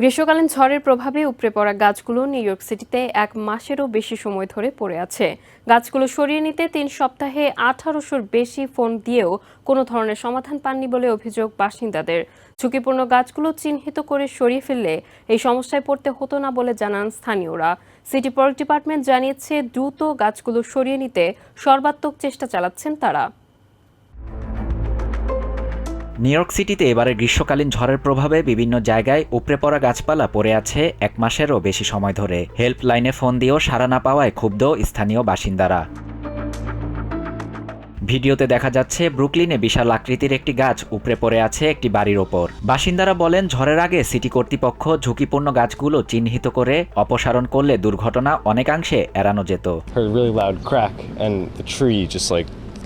গ্রীষ্মকালীন ঝড়ের প্রভাবে উপড়ে পড়া গাছগুলো নিউ ইয়র্ক সিটিতে এক মাসেরও বেশি সময় ধরে পড়ে আছে। গাছগুলো সরিয়ে নিতে তিন সপ্তাহে আঠারোশোর বেশি ফোন দিয়েও কোনো ধরনের সমাধান পাননি বলে অভিযোগ বাসিন্দাদের। ঝুঁকিপূর্ণ গাছগুলো চিহ্নিত করে সরিয়ে ফেললে এই সমস্যায় পড়তে হতো না বলে জানান স্থানীয়রা। সিটি পল ডিপার্টমেন্ট জানিয়েছে, দ্রুত গাছগুলো সরিয়ে নিতে সর্বাত্মক চেষ্টা চালাচ্ছেন তারা। নিউ ইয়র্ক সিটিতে এবারে গ্রীষ্মকালীন ঝড়ের প্রভাবে বিভিন্ন জায়গায় উপড়ে পড়া গাছপালা পড়ে আছে এক মাসেরও বেশি সময় ধরে। হেল্পলাইনে ফোন দিয়েও সাড়া না পাওয়ায় ক্ষুব্ধ স্থানীয় বাসিন্দারা। ভিডিওতে দেখা যাচ্ছে, ব্রুকলিনে বিশাল আকৃতির একটি গাছ উপড়ে পড়ে আছে একটি বাড়ির ওপর। বাসিন্দারা বলেন, ঝড়ের আগে সিটি কর্তৃপক্ষ ঝুঁকিপূর্ণ গাছগুলো চিহ্নিত করে অপসারণ করলে দুর্ঘটনা অনেকাংশে এড়ানো যেত।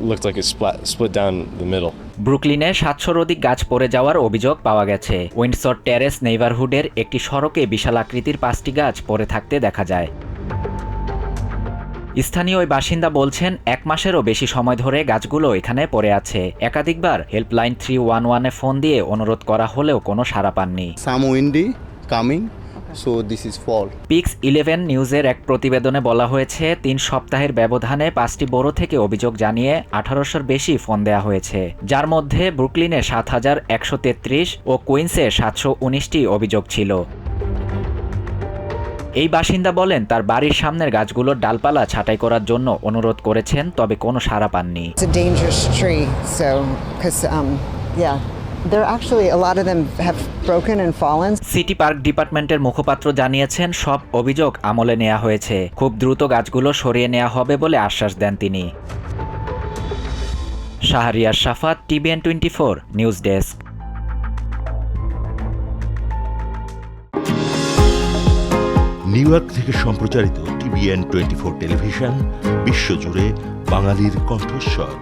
Looked like it split, split down the middle. ব্রুকলিনে সাতশোর অধিক গাছ পড়ে যাওয়ার অভিযোগ পাওয়া গেছে। উইন্ডসর টেরেস নেইবারহুডের একটি সড়কে বিশাল আকৃতির পাঁচটি গাছ পড়ে থাকতে দেখা যায়। স্থানীয় ওই বাসিন্দা বলছেন এক মাসেরও বেশি সময় ধরে গাছগুলো এখানে পড়ে আছে। একাধিকবার হেল্পলাইন থ্রি ওয়ান ওয়ানে ফোন দিয়ে অনুরোধ করা হলেও কোনো সাড়া পাননি। some windy coming so this is fall. PIX eleven নিউজের এক প্রতিবেদনে বলা হয়েছে তিন সপ্তাহের ব্যবধানে পাঁচটি বড় থেকে অভিযোগ জানিয়ে আঠারোশোর বেশি ফোন দেওয়া হয়েছে। যার মধ্যে ব্রুকলিনে সাত হাজার একশো তেত্রিশ ও কুইন্সে সাতশো উনিশটি অভিযোগ ছিল। এই বাসিন্দা বলেন তার বাড়ির সামনের গাছগুলোর ডালপালা ছাঁটাই করার জন্য অনুরোধ করেছেন তবে কোনো সাড়া পাননি। It's a dangerous tree, so because yeah, there actually a lot of them have broken and fallen. City park ডিপার্টমেন্টের মুখপাত্র জানিয়েছেন সব অভিযোগ আমলে নেওয়া হয়েছে। খুব দ্রুত গাছগুলো সরিয়ে নেওয়া হবে বলে আশ্বাস দেন তিনি। Shahriar Shafat TVN twenty four news desk. New York থেকে সম্প্রচারিত টিভিএন টোয়েন্টি ফোর টেলিভিশন বিশ্বজুড়ে বাঙালির কণ্ঠস্বর।